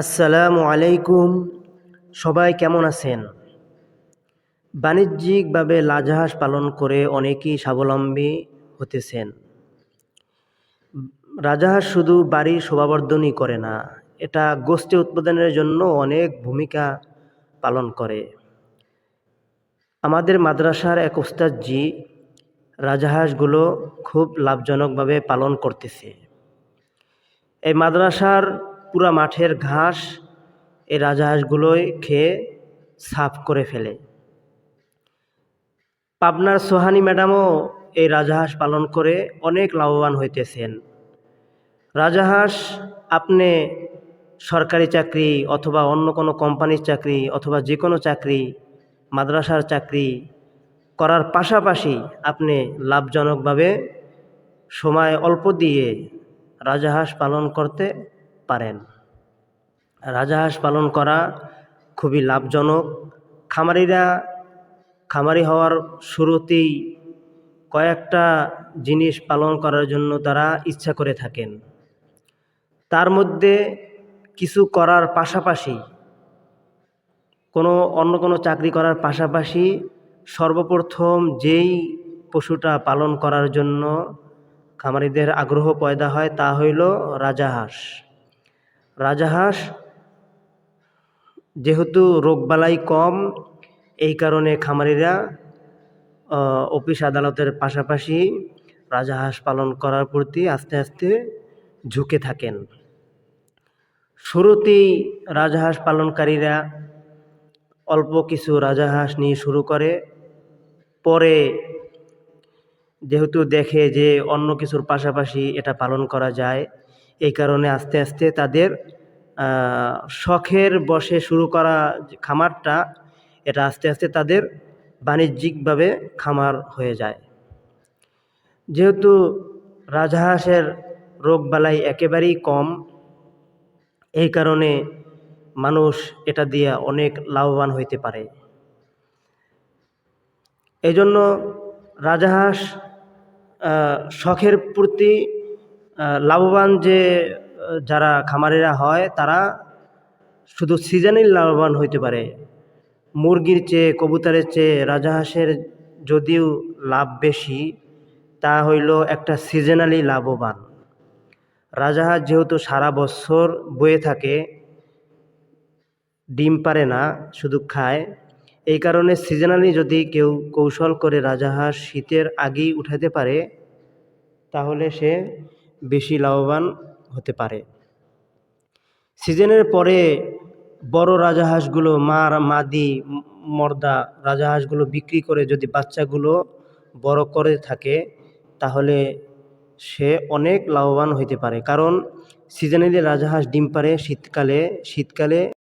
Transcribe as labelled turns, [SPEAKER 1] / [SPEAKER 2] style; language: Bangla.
[SPEAKER 1] আসসালামু আলাইকুম। সবাই কেমন আছেন? বাণিজ্যিকভাবে লাজাহাঁস পালন করে অনেকেই স্বাবলম্বী হতেছেন। রাজাহাঁস শুধু বাড়ির শোভাবর্ধনই করে না, এটা গোষ্ঠী উৎপাদনের জন্য অনেক ভূমিকা পালন করে। আমাদের মাদ্রাসার এক ওস্তাদজি রাজাহাঁসগুলো খুব লাভজনকভাবে পালন করতেছে। এই মাদ্রাসার পুরা মাঠের ঘাস এই রাজাহাঁসগুলোই খেয়ে সাফ করে ফেলে। পাবনার সোহানি ম্যাডামও এই রাজাহাঁস পালন করে অনেক লাভবান হইতেছেন। রাজাহাঁস আপনি সরকারি চাকরি অথবা অন্য কোনো কোম্পানির চাকরি অথবা যে কোনো চাকরি, মাদ্রাসার চাকরি করার পাশাপাশি আপনি লাভজনকভাবে সময় অল্প দিয়ে রাজাহাঁস পালন করতে পারেন। রাজাহাঁস পালন করা খুবই লাভজনক। খামারিরা, খামারি হওয়ার শুরুতেই কয়েকটা জিনিস পালন করার জন্য তারা ইচ্ছা করে থাকেন। তার মধ্যে কিছু করার পাশাপাশি, কোনো অন্য কোনো চাকরি করার পাশাপাশি সর্বপ্রথম যেই পশুটা পালন করার জন্য খামারিদের আগ্রহ পয়দা হয় তা হইল রাজাহাঁস রাজাহাঁস, যেহেতু রোগবালাই কম, এই কারণে খামারিরা অফিস আদালতের পাশাপাশি রাজাহাঁস পালন করার প্রতি আস্তে আস্তে ঝুঁকে থাকেন। শুরুতেই রাজাহাঁস পালনকারীরা অল্প কিছু রাজাহাঁস নিয়ে শুরু করে, পরে যেহেতু দেখে যে অন্য কিছুর পাশাপাশি এটা পালন করা যায় এই কারণে আস্তে আস্তে তাদের শখের বসে শুরু করা খামারটা, এটা আস্তে আস্তে তাদের বাণিজ্যিকভাবে খামার হয়ে যায়। যেহেতু রাজহাঁসের রোগবালাই একেবারেই কম, এই কারণে মানুষ এটা দিয়ে অনেক লাভবান হইতে পারে। এই জন্য রাজাহাঁস শখের প্রতি লাভবান যে যারা খামারেরা হয়, তারা শুধু সিজনেই লাভবান হইতে পারে। মুরগির চেয়ে, কবুতরের চেয়ে রাজাহাঁসের যদিও লাভ বেশি, তা হইল একটা সিজনালি লাভবান। রাজাহাঁস যেহেতু সারা বছর বয়ে থাকে, ডিম পারে না, শুধু খায়, এই কারণে সিজনালি যদি কেউ কৌশল করে রাজাহাঁস শীতের আগেই উঠাতে পারে, তাহলে সে বেশি লাভবান হতে পারে। সিজনের পরে বড় রাজাহাঁসগুলো মার, মাদি, মর্দা রাজাহাঁসগুলো বিক্রি করে যদি বাচ্চাগুলো বড় করে থাকে, তাহলে সে অনেক লাভবান হইতে পারে। কারণ সিজনালি রাজাহাঁস ডিম পারে শীতকালে শীতকালে